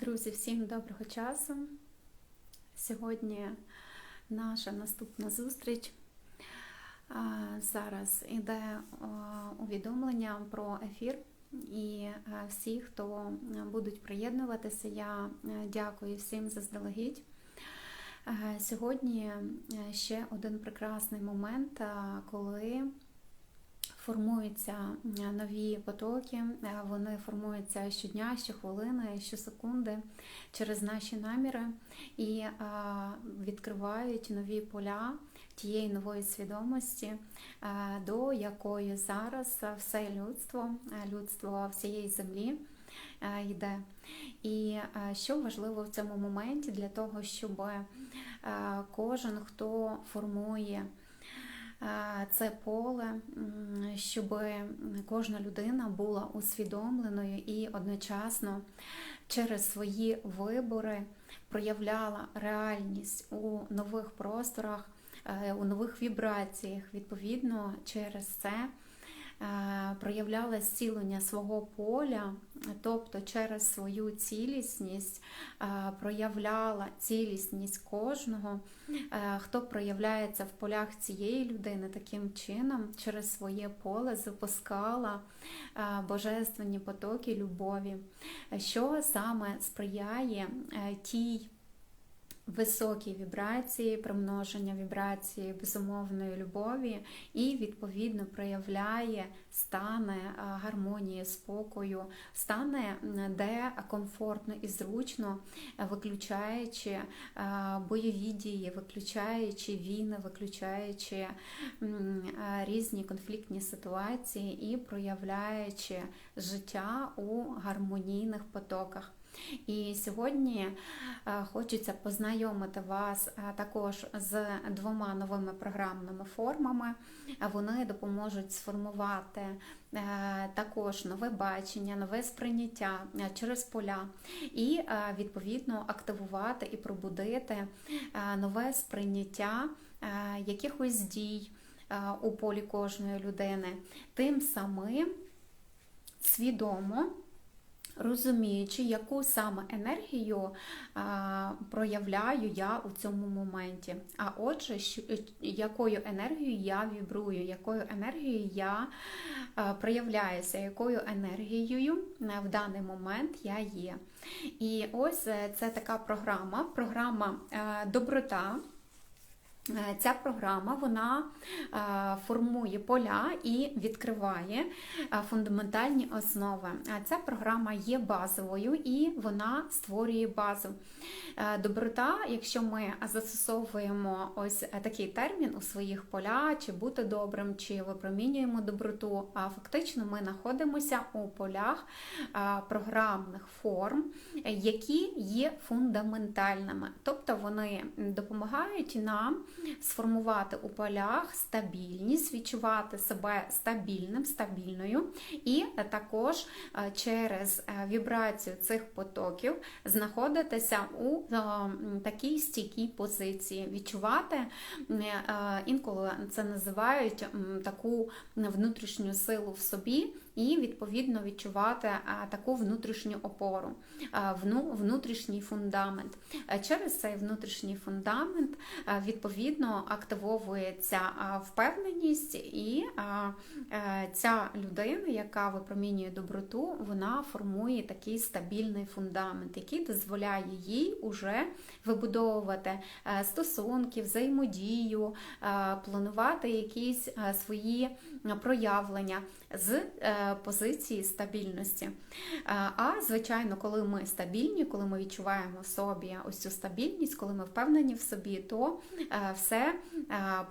Друзі, всім доброго часу. Сьогодні наша наступна зустріч. Зараз іде увідомлення про ефір, і всі, хто будуть приєднуватися, я дякую всім заздалегідь. Сьогодні ще один прекрасний момент, коли формуються нові потоки, е, вони формуються щодня, щохвилини, щосекунди через наші наміри і е, відкривають нові поля тієї нової свідомості, е, до якої зараз все людство, людство всієї землі йде. І що важливо в цьому моменті для того, щоб кожен, хто формує це поле, щоб кожна людина була усвідомленою і одночасно через свої вибори проявляла реальність у нових просторах, е, у нових вібраціях. Відповідно, через це е, проявляла зцілення свого поля, тобто через свою цілісність е, проявляла цілісність кожного, е, хто проявляється в полях цієї людини, таким чином через своє поле запускала е, божественні потоки любові, що саме сприяє тій високі вібрації, примноження вібрації безумовної любові і відповідно проявляє стани гармонії, спокою, стани, де комфортно і зручно, е, виключаючи бойові дії, виключаючи війни, виключаючи різні конфліктні ситуації і проявляючи життя у гармонійних потоках. І сьогодні е, хочеться познайомити вас е, також з двома новими програмними формами. Вони допоможуть сформувати е, також нове бачення, нове сприйняття через поля і відповідно активувати і пробудити нове сприйняття якихось дій у полі кожної людини. Тим самим свідомо розуміючи, яку саме енергію а, проявляю я у цьому моменті. А отже, що, якою енергією я вібрую, якою енергією я а, проявляюся, якою енергією е, в даний момент я є. І ось е, це така програма, програма е, доброта. Е, Ця програма вона е, формує поля і відкриває е, фундаментальні основи. Ця програма є базовою і вона створює базу. Доброта, якщо ми застосовуємо ось такий термін у своїх полях, чи бути добрим, чи випромінюємо доброту, а фактично ми знаходимося у полях програмних форм, які є фундаментальними, тобто вони допомагають нам сформувати у полях стабільність, відчувати себе стабільним, стабільною, і також е, через е, вібрацію цих потоків знаходитися у е, такій стійкій позиції, відчувати е, інколи це називають таку внутрішню силу в собі. І відповідно відчувати таку внутрішню опору, внутрішній фундамент. Е, Через цей внутрішній фундамент е, відповідно активовується впевненість, і е, ця людина, яка випромінює доброту, вона формує такий стабільний фундамент, який дозволяє їй уже вибудовувати е, стосунки, взаємодію, е, планувати якісь е, свої е, проявлення з е, позиції стабільності. Е, А звичайно, коли ми стабільні, коли ми відчуваємо собі ось цю стабільність, коли ми впевнені в собі, то е, все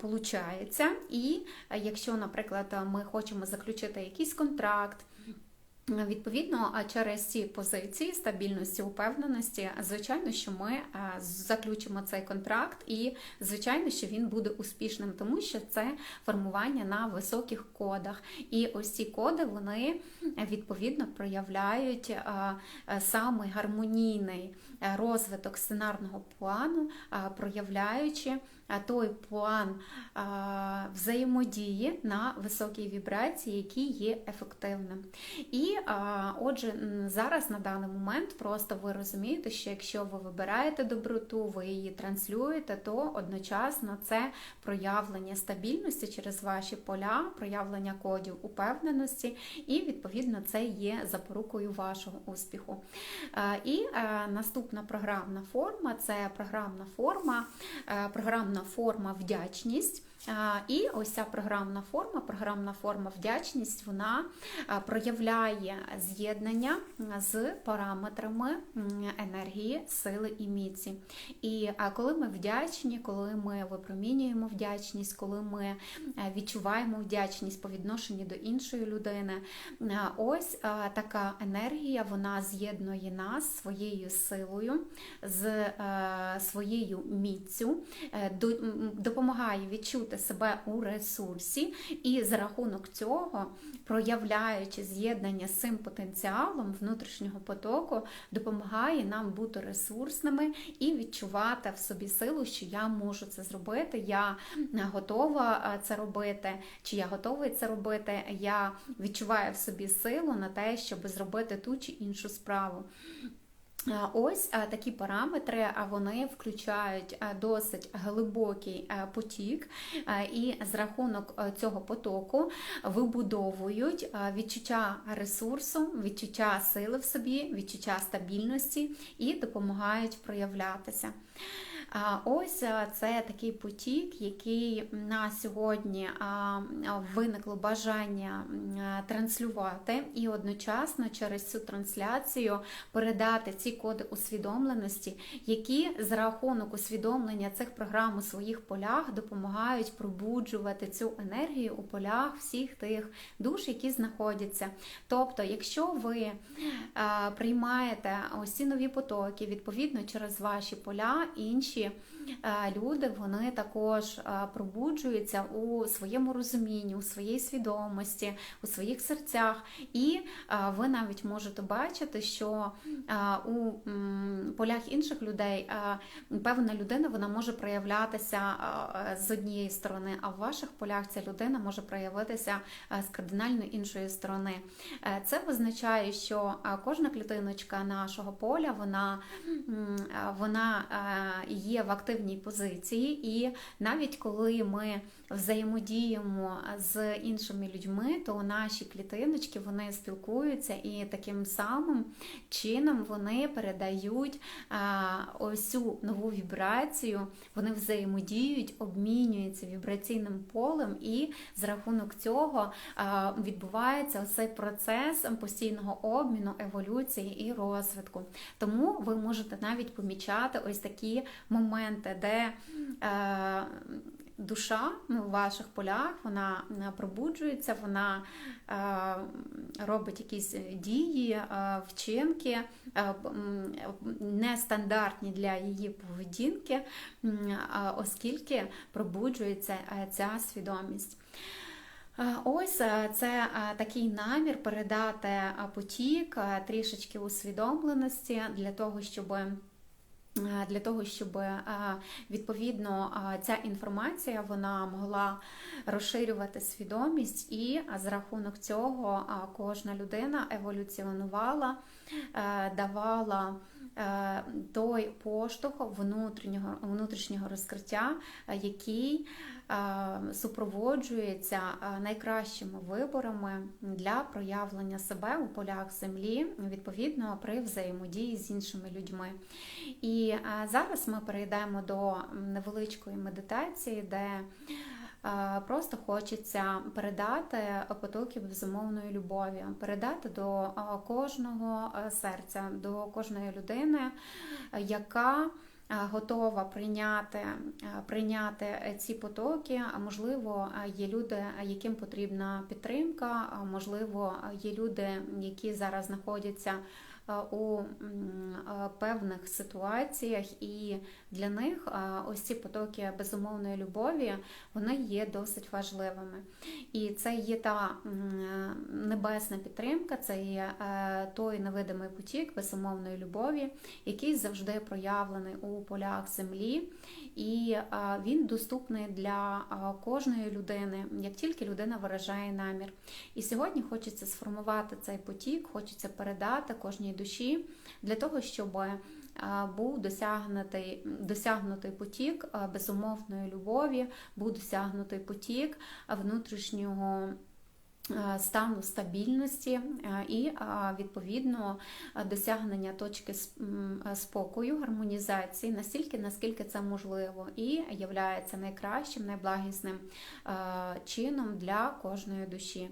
получається. І е, якщо, наприклад, ми хочемо заключити якийсь контракт. Відповідно, через ці позиції стабільності, упевненості, звичайно, що ми е, заключимо цей контракт, і звичайно, що він буде успішним, тому що це формування на високих кодах. І ось ці коди вони відповідно проявляють е, е, саме гармонійний розвиток сценарного плану, проявляючи той план взаємодії на високій вібрації, який є ефективним. І отже, зараз на даний момент просто ви розумієте, що якщо ви вибираєте доброту, ви її транслюєте, то одночасно це проявлення стабільності через ваші поля, проявлення кодів упевненості, і відповідно це є запорукою вашого успіху. І е, наступна програмна форма це програмна форма, е, програмна форма вдячність. І ось ця програмна форма, програмна форма вдячність, вона проявляє з'єднання з параметрами енергії, сили і міці. І коли ми вдячні, коли ми випромінюємо вдячність, коли ми е, відчуваємо вдячність по відношенню до іншої людини, ось така енергія вона з'єднує нас своєю силою, з е, своєю міцю, е, допомагає відчути себе у ресурсі, і за рахунок цього, проявляючи з'єднання з цим потенціалом внутрішнього потоку, допомагає нам бути ресурсними і відчувати в собі силу, що я можу це зробити, я готова це робити, чи я готовий це робити. Я відчуваю в собі силу на те, щоб зробити ту чи іншу справу. Ось такі параметри, вони включають досить глибокий потік, і з рахунок цього потоку вибудовують відчуття ресурсу, відчуття сили в собі, відчуття стабільності і допомагають проявлятися. Ось е, це такий потік, який на сьогодні виникло бажання е, транслювати, і одночасно через цю трансляцію передати ці коди усвідомленості, які за рахунок усвідомлення цих програм у своїх полях допомагають пробуджувати цю енергію у полях всіх тих душ, які знаходяться. Тобто, якщо ви е, приймаєте ось нові потоки, відповідно через ваші поля, інші е, люди вони також пробуджуються у своєму розумінні, у своїй свідомості, у своїх серцях, і ви навіть можете бачити, що у полях інших людей певна людина вона може проявлятися з однієї сторони, а в ваших полях ця людина може проявитися з кардинально іншої сторони. Е, Це означає, що кожна клітиночка нашого поля вона, вона е, є в активній позиції, і навіть коли ми взаємодіємо з іншими людьми, то наші клітиночки вони спілкуються і таким самим чином вони передають ось цю нову вібрацію, вони взаємодіють, обмінюються вібраційним полем, і за рахунок цього відбувається цей процес постійного обміну, еволюції і розвитку. Тому ви можете навіть помічати ось такі моменти, де е, душа ну, в ваших полях вона е, пробуджується, вона е, робить якісь дії, е, вчинки е, нестандартні для її поведінки, а оскільки пробуджується е, ця свідомість. Е, Ось е, це е, такий намір передати е, потік е, трішечки усвідомленості для того, щоб е, для того, щоб е, відповідно е, ця інформація вона могла розширювати свідомість, і е, за рахунок цього е, кожна людина еволюціонувала, е, давала е, той поштовх внутрішнього, внутрішнього розкриття, е, який е, супроводжується е, найкращими виборами для проявлення себе у полях землі, відповідно при взаємодії з іншими людьми. І е, зараз ми перейдемо до невеличкої медитації, де е, Просто хочеться передати потоки безумовної любові, передати до кожного е, серця, до кожної людини, яка е, готова прийняти, е, прийняти ці потоки. Можливо, є люди, яким потрібна підтримка, можливо, є люди, які зараз знаходяться у певних ситуаціях, і для них ось ці потоки безумовної любові вони є досить важливими. І це є та небесна підтримка, це є е, той невидимий потік безумовної любові, який завжди проявлений у полях землі. і він доступний для кожної людини, як тільки людина виражає намір. І сьогодні хочеться сформувати цей потік, хочеться передати кожній душі для того, щоб був досягнутий досягнутий потік безумовної любові, був досягнутий потік внутрішнього. Стану стабільності і відповідно досягнення точки спокою, гармонізації настільки, наскільки це можливо, і являється найкращим, найблагісним чином для кожної душі.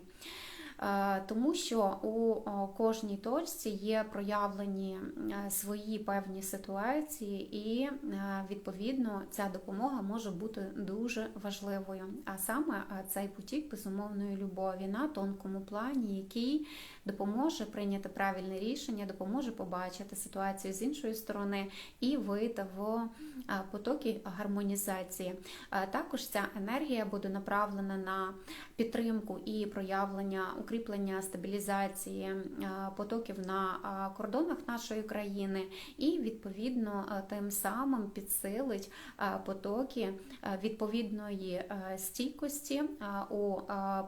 Е, тому що у кожній точці є проявлені е, свої певні ситуації, і е, відповідно ця допомога може бути дуже важливою. А саме цей потік безумовної любові на тонкому плані, який допоможе прийняти правильне рішення, допоможе побачити ситуацію з іншої сторони і вийти в потоки гармонізації. Також ця енергія буде направлена на підтримку і проявлення укріплення стабілізації потоків на кордонах нашої країни, і відповідно тим самим підсилить потоки відповідної стійкості у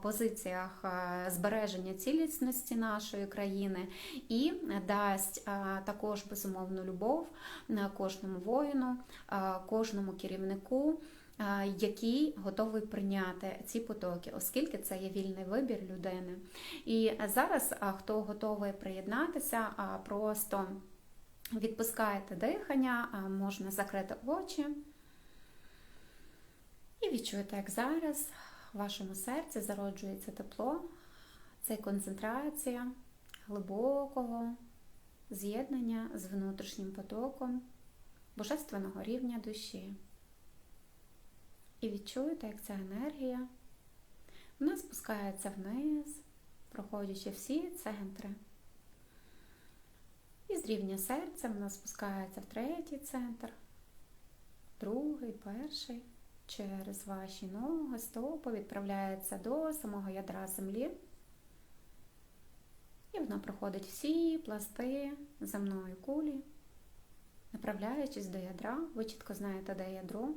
позиціях збереження цілісності нашої країни. І дасть також безумовну любов кожному воїну, кожному керівнику який готовий прийняти ці потоки, оскільки це є вільний вибір людини. І зараз, хто готовий приєднатися, просто відпускаєте дихання, можна закрити очі. І відчуєте, як зараз в вашому серці зароджується тепло, це концентрація глибокого з'єднання з внутрішнім потоком божественного рівня душі. І відчуєте, як ця енергія вона спускається вниз, проходячи всі центри. І з рівня серця вона спускається в третій центр, другий, перший, через ваші ноги, стопи відправляється до самого ядра землі. І вона проходить всі пласти земної кулі, направляючись до ядра, ви чітко знаєте, де ядро.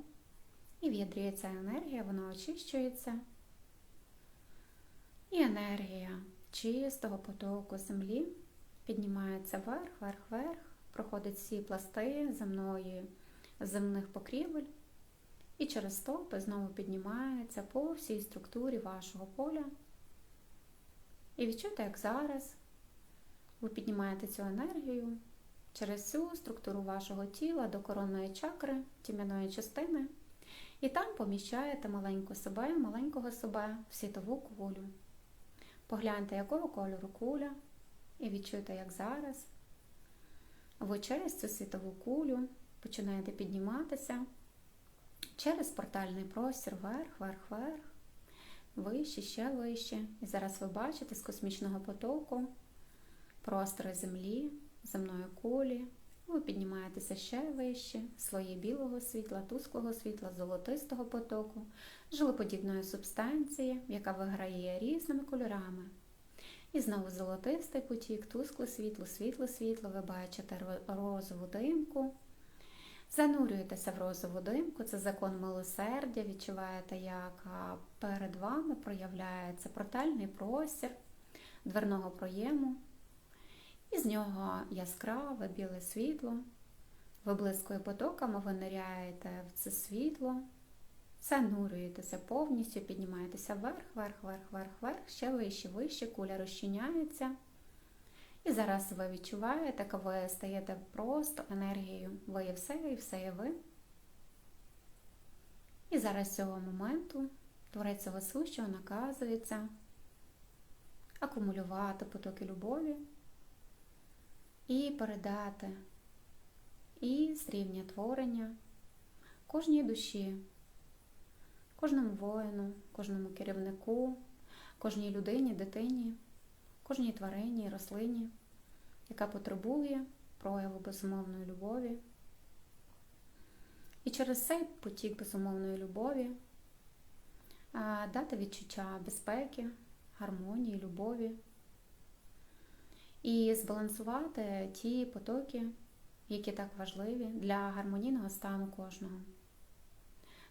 І в ядрі ця енергія, вона очищується. І енергія чистого потоку землі піднімається вверх, вверх, вверх, проходить всі пласти земної, земних покрівель. І через стопи знову піднімається по всій структурі вашого поля. І відчуйте, як зараз ви піднімаєте цю енергію через всю структуру вашого тіла до коронної чакри, тім'яної частини. І там поміщаєте маленьку себе, маленького себе в світову кулю. Погляньте, якого кольору куля, і відчуйте, як зараз. Ви через цю світову кулю починаєте підніматися через портальний простір вверх, вверх, вверх, вище, ще вище. І зараз ви бачите з космічного потоку простори Землі, земної кулі. Ви піднімаєтеся ще вище, слої білого світла, тусклого світла, золотистого потоку, жилоподібної субстанції, яка виграє різними кольорами. І знову золотистий потік, тускле світло, світле світло, ви бачите розову димку. Занурюєтеся в розову димку, це закон милосердя, відчуваєте, як перед вами проявляється портальний простір дверного проєму. І з нього яскраве біле світло. Ви Виблискує потоками, ви ниряєте в це світло, занурюєтеся повністю, піднімаєтеся вверх, вверх, вверх, вверх, вверх, ще вище, вище, куля розчиняється. І зараз ви відчуваєте, як ви стаєте просто енергією. Ви є все і все є ви. І зараз з цього моменту Творець Висущого наказується акумулювати потоки любові і передати і з рівня творення кожній душі, кожному воїну, кожному керівнику, кожній людині, дитині, кожній тварині, рослині, яка потребує прояву безумовної любові. І через цей потік безумовної любові дати відчуття безпеки, гармонії, любові і збалансувати ті потоки, які так важливі для гармонійного стану кожного.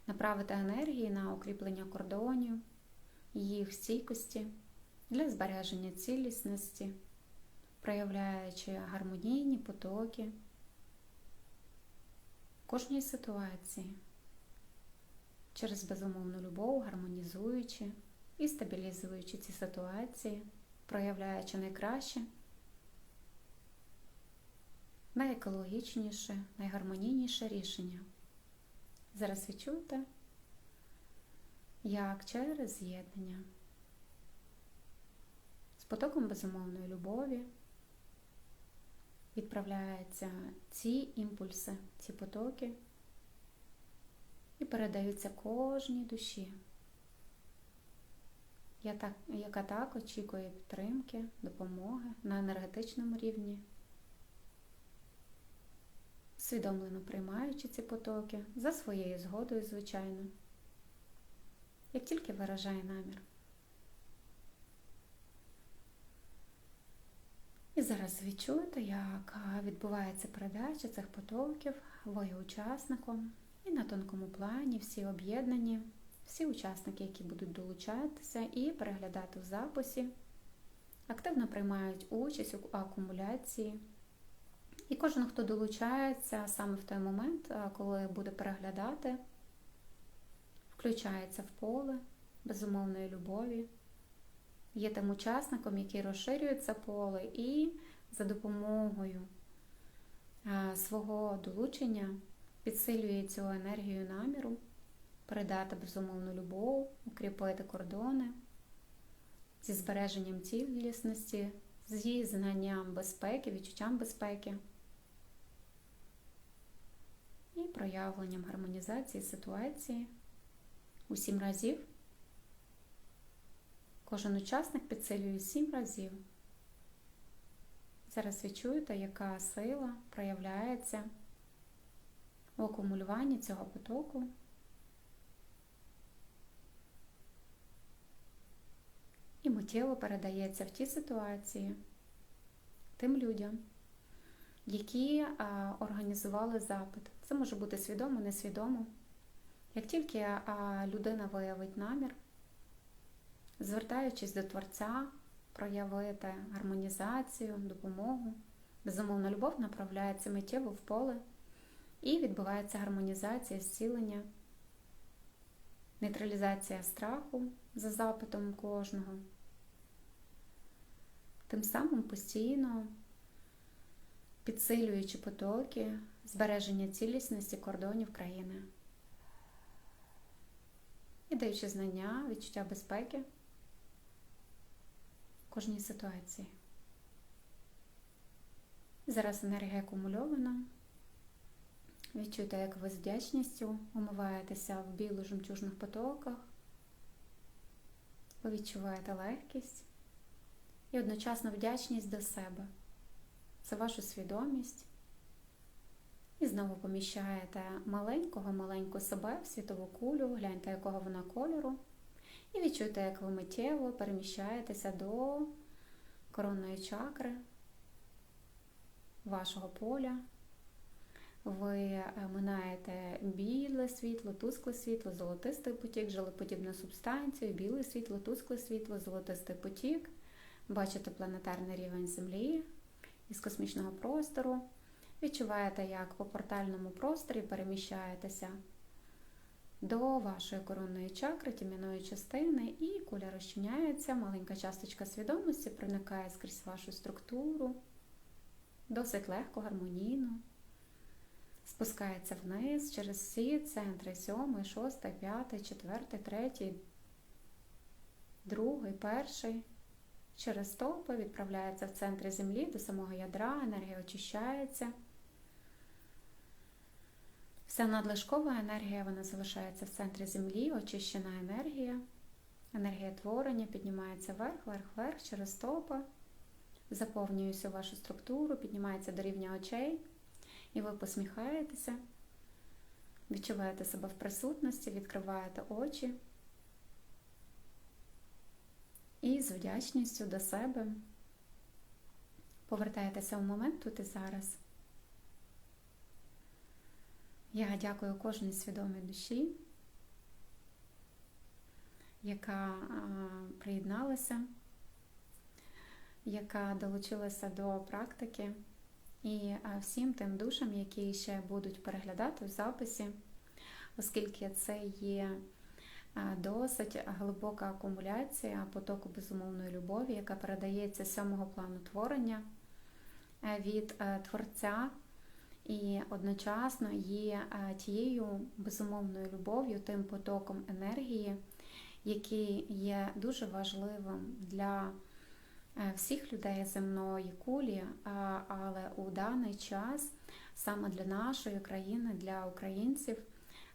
направити енергії на укріплення кордонів, їх стійкості для збереження цілісності, проявляючи гармонійні потоки кожній ситуації, через безумовну любов, гармонізуючи і стабілізуючи ці ситуації, проявляючи найкраще, найекологічніше, найгармонійніше рішення. Зараз відчуйте, як через з'єднання. З потоком безумовної любові відправляються ці імпульси, ці потоки і передаються кожній душі, яка так очікує підтримки, допомоги на енергетичному рівні свідомлено приймаючи ці потоки за своєю згодою, звичайно, як тільки виражає намір. І зараз відчуєте, як відбувається передача цих потоків воєучасником і на тонкому плані всі об'єднані, всі учасники, які будуть долучатися і переглядати в записі, активно приймають участь у акумуляції. І кожен, хто долучається саме в той момент, коли буде переглядати, включається в поле безумовної любові, є тим учасником, який розширює це поле, і за допомогою свого долучення підсилює цю енергію наміру, передати безумовну любов, укріпити кордони зі збереженням цілісності, зі знанням безпеки, відчуттям безпеки і проявленням гармонізації ситуації у сім разів. Кожен учасник підсилює сім разів. Зараз відчуєте, яка сила проявляється у акумулюванні цього потоку. І миттєво передається в ті ситуації тим людям які організували запит. Це може бути свідомо, несвідомо. Як тільки людина виявить намір, звертаючись до Творця, проявити гармонізацію, допомогу, безумовна любов направляється миттєво в поле і відбувається гармонізація, зцілення, нейтралізація страху за запитом кожного. Тим самим постійно підсилюючи потоки збереження цілісності кордонів країни і даючи знання, відчуття безпеки в кожній ситуації. Зараз енергія акумульована. Відчуйте, як ви з вдячністю умиваєтеся в біло жемчужних потоках, ви відчуваєте легкість і одночасно вдячність до себе за вашу свідомість. І знову поміщаєте маленького-маленьку себе в світову кулю, гляньте, якого вона кольору. І відчуйте, як ви миттєво переміщаєтеся до коронної чакри вашого поля. Ви е, минаєте біле світло, тускле світло, золотистий потік, жилоподібну субстанцію, біле світло, тускле світло, золотистий потік. Бачите планетарний рівень Землі із космічного простору. Відчуваєте, як по портальному просторі переміщаєтеся до вашої коронної чакри, тім'яної частини, і куля розчиняється, маленька часточка свідомості проникає скрізь вашу структуру, досить легко, гармонійно. Спускається вниз через всі центри 7, 6, 5, 4, 3, 2, 1, через стопи відправляється в центр землі до самого ядра, енергія очищається. Вся надлишкова енергія вона залишається в центрі землі, очищена енергія. Енергія творення піднімається вверх, вверх, вверх через стопи, заповнює всю вашу структуру, піднімається до рівня очей, і ви посміхаєтеся, відчуваєте себе в присутності, відкриваєте очі. І з вдячністю до себе повертаєтеся в момент тут і зараз. Я дякую кожній свідомій душі яка приєдналася, яка долучилася до практики, і всім тим душам, які ще будуть переглядати в записі, оскільки це є досить глибока акумуляція потоку безумовної любові, яка передається з сьомого плану творення е, від е, Творця. І одночасно є е, тією безумовною любов'ю, тим потоком енергії, який є дуже важливим для всіх людей земної кулі, але у даний час саме для нашої країни, для українців,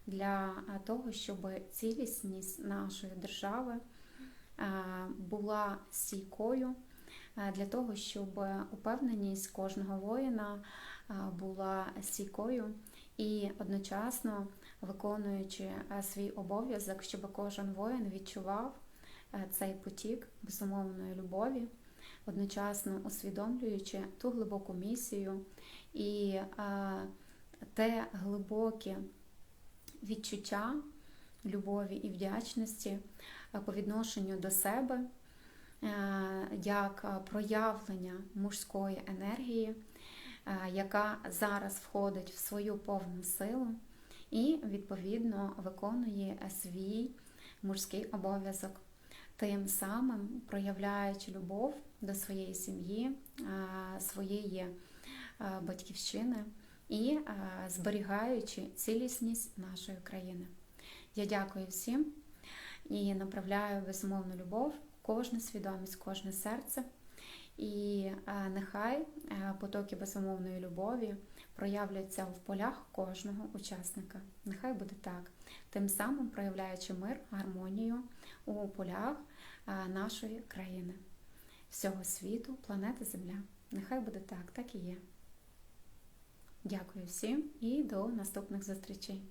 для того, щоб цілісність нашої держави була стійкою, для того, щоб упевненість кожного воїна була стійкою і одночасно виконуючи свій обов'язок, щоб кожен воїн відчував цей потік безумовної любові, одночасно усвідомлюючи ту глибоку місію і те глибоке відчуття любові і вдячності е, по відношенню до себе е, як е, проявлення мужської енергії, яка зараз входить в свою повну силу і відповідно виконує свій мужський обов'язок, тим самим проявляючи любов до своєї сім'ї, своєї батьківщини і е, зберігаючи цілісність нашої країни. Я дякую всім і направляю безумовну любов, кожну свідомість, кожне серце. І е, нехай е, потоки безумовної любові проявляться в полях кожного учасника. Нехай буде так, тим самим проявляючи мир, гармонію у полях нашої країни, всього світу, планети Земля. Нехай буде так, так і є. Дякую всім і до наступних зустрічей.